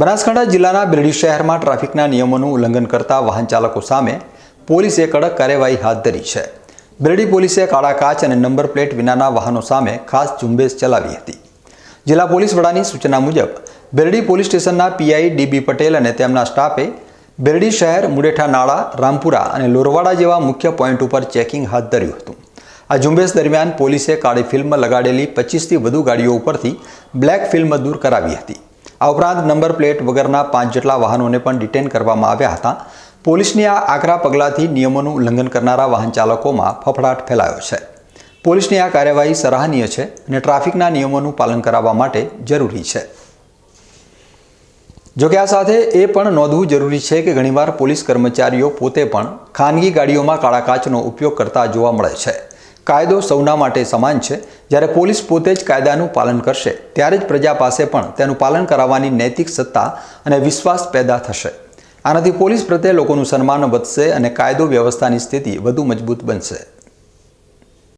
બનાસકાંઠા જિલ્લાના બિરડી શહેરમાં ટ્રાફિકના નિયમોનું ઉલ્લંઘન કરતા વાહન ચાલકો સામે પોલીસે કડક કાર્યવાહી હાથ ધરી છે. બિરડી પોલીસે કાળા કાચ અને નંબર પ્લેટ વિનાના વાહનો સામે ખાસ ઝુંબેશ ચલાવી હતી. જિલ્લા પોલીસ વડાની સૂચના મુજબ, બિરડી પોલીસ સ્ટેશનના પીઆઈ ડીબી પટેલ અને તેમના સ્ટાફે બિરડી શહેર, મુડેઠા નાળા, રામપુરા અને લોરવાડા જેવા મુખ્ય પોઈન્ટ ઉપર ચેકિંગ હાથ ધર્યું હતું. આ ઝુંબેશ દરમિયાન પોલીસે કાળી ફિલ્મ લગાડેલી પચીસથી વધુ ગાડીઓ ઉપરથી બ્લેક ફિલ્મ દૂર કરાવી હતી. આ ઉપરાંત નંબર પ્લેટ વગરના પાંચ જેટલા વાહનોને પણ ડિટેન કરવામાં આવ્યા હતા. પોલીસની આ આકરા પગલાંથી નિયમોનું ઉલ્લંઘન કરનારા વાહન ચાલકોમાં ફફડાટ ફેલાયો છે. પોલીસની આ કાર્યવાહી સરાહનીય છે અને ટ્રાફિકના નિયમોનું પાલન કરાવવા માટે જરૂરી છે. જોકે આ સાથે એ પણ નોંધવું જરૂરી છે કે ઘણીવાર પોલીસ કર્મચારીઓ પોતે પણ ખાનગી ગાડીઓમાં કાળા કાચનો ઉપયોગ કરતા જોવા મળે છે. કાયદો સૌના માટે સમાન છે. જ્યારે પોલીસ પોતે જ કાયદાનું પાલન કરશે, ત્યારે જ પ્રજા પાસે પણ તેનું પાલન કરાવવાની નૈતિક સત્તા અને વિશ્વાસ પેદા થશે. આનાથી પોલીસ પ્રત્યે લોકોનું સન્માન વધશે અને કાયદો વ્યવસ્થાની સ્થિતિ વધુ મજબૂત બનશે.